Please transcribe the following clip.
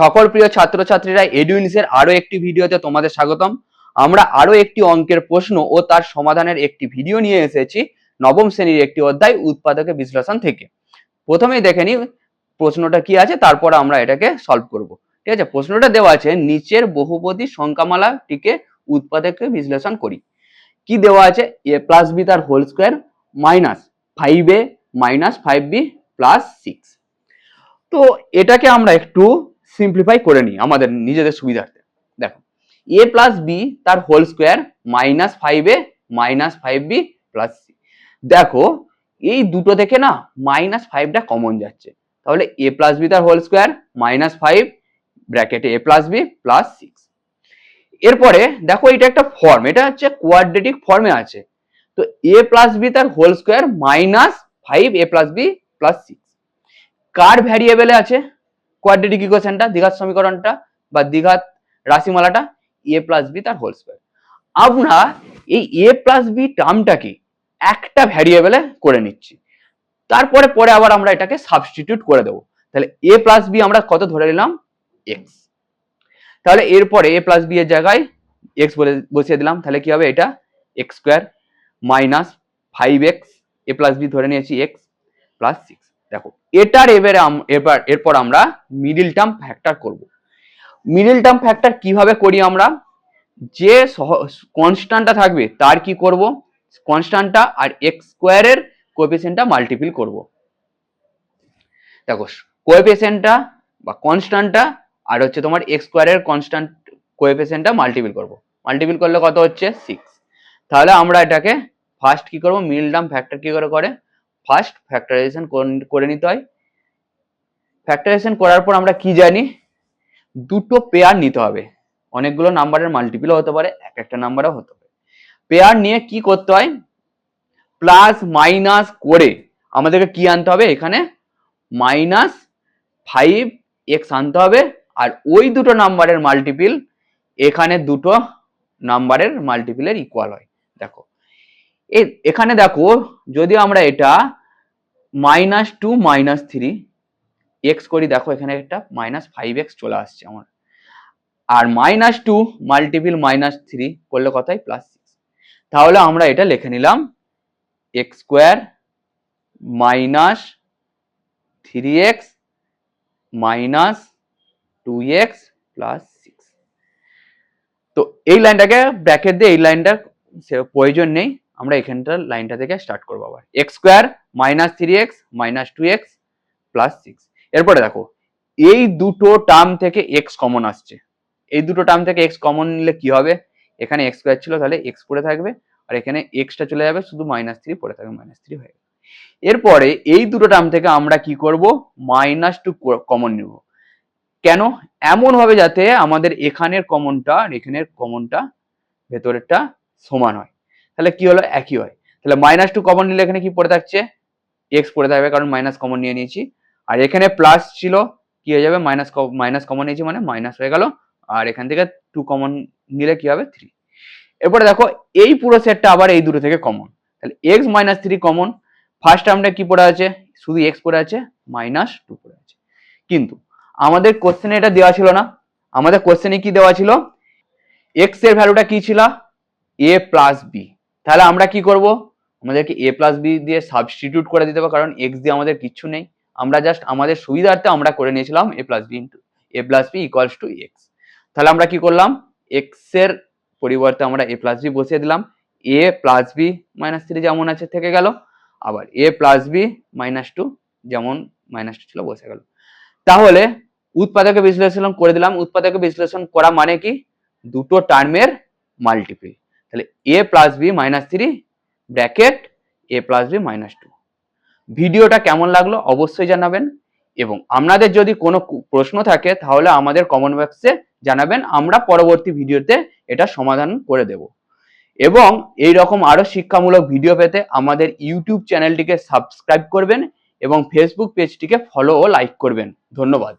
সকল প্রিয় ছাত্রছাত্রীরা এডুইন্সের আরও একটি ভিডিওতে তোমাদের স্বাগতম। আমরা আরও একটি অঙ্কের প্রশ্ন ও তার সমাধানের একটি ভিডিও নিয়ে এসেছি নবম শ্রেণির একটি অধ্যায় উৎপাদকের বিশ্লেষণ থেকে। প্রথমেই দেখে নিই প্রশ্নটা কি আছে, তারপর আমরা এটাকে সলভ করব। ঠিক আছে? প্রশ্নটা দেওয়া আছে, নিচের বহুপদী সংখ্যামালাটিকে উৎপাদকে বিশ্লেষণ করি। কি দেওয়া আছে? এ প্লাস বি তার whole square minus five A minus five B plus six তো এটাকে আমরা একটু সিম্পলিফাই করে নিই আমাদের নিজেদের সুবিধার্থে। দেখো এ প্লাস বি তার whole square minus five A minus five B plus C দেখো, এই দুটো থেকে না মাইনাস ফাইভটা কমন যাচ্ছে। তাহলে এ প্লাস বি তার হোল স্কোয়ার মাইনাস ফাইভ ব্র্যাকেটে A plus B plus six এরপরে দেখো, এটা একটা ফর্ম এটা হচ্ছে কোয়াড্রেটিক ফর্মে আছে। তো এ প্লাস বি তার whole square minus five A plus B plus six কার ভ্যারিয়েবলে আছে? কোয়াড্রেটিক ইকুয়েশনটা দ্বিঘাত সমীকরণটা বা দ্বিঘাত রাশিমালাটা এ প্লাস বি তার হোল স্কোয়ার আমরা এই এ প্লাস বি টার্মটাকে একটা ভ্যারিয়েবলে করে নিচ্ছি। তারপরে, পরে আবার আমরা এটাকে সাবস্টিটিউট করে দেবো। তাহলে এ প্লাস বি আমরা কত ধরে নিলাম? এক্স তাহলে এরপরে এ প্লাস বি এর জায়গায় এক্স বলে, বসিয়ে দিলাম। তাহলে কি হবে এটা? X square minus five X A plus B ধরে নিয়েছি এক্স প্লাস সিক্স দেখো এটার এবারে এবার, এরপর আমরা মিডিল টার্ম ফ্যাক্টর করব। মিডিল টার্ম ফ্যাক্টর কীভাবে করি আমরা? যে কনস্ট্যান্টটা থাকবে, তার কি করব? কনস্ট্যান্টটা আর এক্স স্কোয়ারের কোএফিসিয়েন্টটা মাল্টিপিল করব। দেখো কোএফিসিয়েন্টটা বা কনস্ট্যান্টটা আর হচ্ছে তোমার এক্স স্কোয়ারের কনস্ট্যান্ট কোএফিসিয়েন্টটা মাল্টিপিল করব। মাল্টিপিল করলে কত হচ্ছে? সিক্স তাহলে আমরা এটাকে ফার্স্ট কি করব? মিডিল টার্ম ফ্যাক্টর কি করে করে? ফার্স্ট ফ্যাক্টরাইজেশন করে নিতে হয়। ফ্যাক্টরাইজেশন করার পর আমরা কি জানি? দুটো পেয়ার নিতে হবে। অনেকগুলো নাম্বারের মাল্টিপিলও হতে পারে, এক একটা নাম্বারও হতে পারে। পেয়ার নিয়ে কি করতে হয়? প্লাস মাইনাস করে আমাদেরকে কি আনতে হবে? এখানে মাইনাস ফাইভ এক্স আনতে হবে। আর ওই দুটো নাম্বারের মাল্টিপিল এখানে দুটো নাম্বারের মাল্টিপিলের ইকুয়াল হয়। দেখো এখানে দেখো যদি আমরা এটা minus two minus three X করি, দেখো এখানে একটা মাইনাস ফাইভ এক্স চলে আসছে আমার। আর minus two multiple minus three করলে হয় প্লাস সিক্স তাহলে আমরা এটা লিখে নিলাম X square minus three X minus two X plus six তো এই লাইনটাকে ব্র্যাকেট দিয়ে এই লাইনটার সে- প্রয়োজন নেই। আমরা এখানটার লাইনটা থেকে স্টার্ট করব আবার। X square minus three X minus two X plus six এরপরে দেখো, এই দুটো টার্ম থেকে এক্স কমন আসছে। এই দুটো টার্ম থেকে এক্স কমন নিলে কি হবে? এখানে এক্স স্কোয়ার ছিল, তাহলে এক্স পড়ে থাকবে। আর এখানে এক্সটা চলে যাবে, শুধু মাইনাস থ্রি পড়ে থাকবে মাইনাস থ্রি হয়ে এরপরে এই দুটো টার্ম থেকে আমরা কি করব? মাইনাস টু কমন নিব। কেন? এমন ভাবে যাতে আমাদের এখানের কমনটা আর এখানের কমনটা ভেতরেরটা সমান হয়। তাহলে কি হলো? একই হয়। তাহলে মাইনাস টু কমন নিলে এখানে কি পড়ে থাকছে? এক্স পড়ে থাকবে, কারণ মাইনাস কমন নিয়ে নিয়েছি। আর এখানে প্লাস ছিল, কি হয়ে যাবে? মাইনাস মাইনাস কমন নিয়েছি মানে মাইনাস হয়ে গেল। আর এখান থেকে টু কমন নিলে কি হবে? থ্রি এরপরে দেখো, এই পুরো সেটটা আবার এই দুটো থেকে কমন তাহলে X minus three common first টার্মটা কি পড়ে আছে? শুধু এক্স পড়ে আছে মাইনাস টু পড়ে আছে। কিন্তু আমাদের কোশ্চেনে এটা দেওয়া ছিল না। আমাদের কোশ্চেনে কি দেওয়া ছিল? এক্সের ভ্যালুটা কি ছিল? এ প্লাস বি তাহলে আমরা কি করব? আমাদেরকে এ প্লাস বি দিয়ে সাবস্টিটিউট করে দিতে হবে, কারণ এক্স দিয়ে আমাদের কিচ্ছু নেই। আমরা জাস্ট আমাদের সুবিধার্থে আমরা করে নিয়েছিলাম A plus B into A plus B equals to X তাহলে আমরা কি করলাম? এক্সের পরিবর্তে আমরা এ প্লাস বি বসিয়ে দিলাম। A plus B minus three যেমন আছে থেকে গেল, আবার A plus B minus two যেমন মাইনাস টু ছিল বসে গেল। তাহলে উৎপাদকে বিশ্লেষণ করে দিলাম। উৎপাদকে বিশ্লেষণ করা মানে কি? দুটো টার্মের মাল্টিপল তাহলে A plus B minus three bracket A plus B minus two ভিডিওটা কেমন লাগল অবশ্যই জানাবেন এবং আপনাদের যদি কোনো প্রশ্ন থাকে তাহলে আমাদের কমেন্ট বক্সে জানাবেন, আমরা পরবর্তী ভিডিওতে এটা সমাধান করে দেব। এবং এই রকম আরও শিক্ষামূলক ভিডিও পেতে আমাদের ইউটিউব চ্যানেলটিকে সাবস্ক্রাইব করবেন এবং ফেসবুক পেজটিকে ফলো ও লাইক করবেন। ধন্যবাদ।